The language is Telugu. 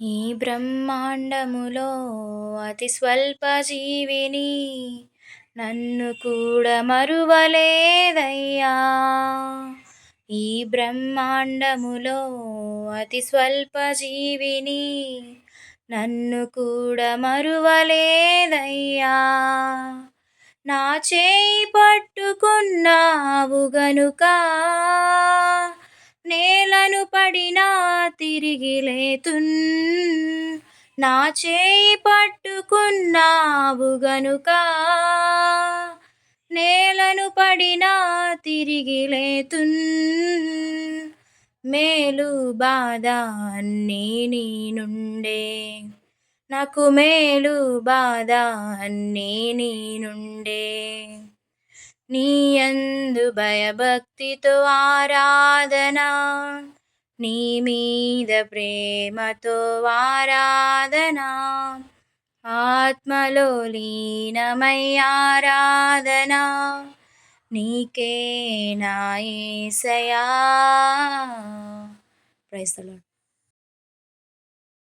ఈ బ్రహ్మాండములో అతి స్వల్ప జీవిని నన్ను కూడా మరువలేదయ్యా. ఈ బ్రహ్మాండములో అతి స్వల్ప జీవిని నన్ను కూడా మరువలేదయ్యా. నా చేయి పట్టుకున్నావు గనుక నేలను పడినా తిరిగి లేతున్ నా చేయి పట్టుకున్నావు గనుక నేలను పడినా తిరిగి లేతున్ మేలు బాధ అన్నీ నీ నుండే. నాకు మేలు బాధ అన్నీ నీ నుండే. నీ అందు భయభక్తితో ఆరాధన నీ మీద ప్రేమతో ఆరాధనా ఆత్మలో లీనమై ఆరాధనా. నీకే నా యేసయా ప్రైస్తలాడు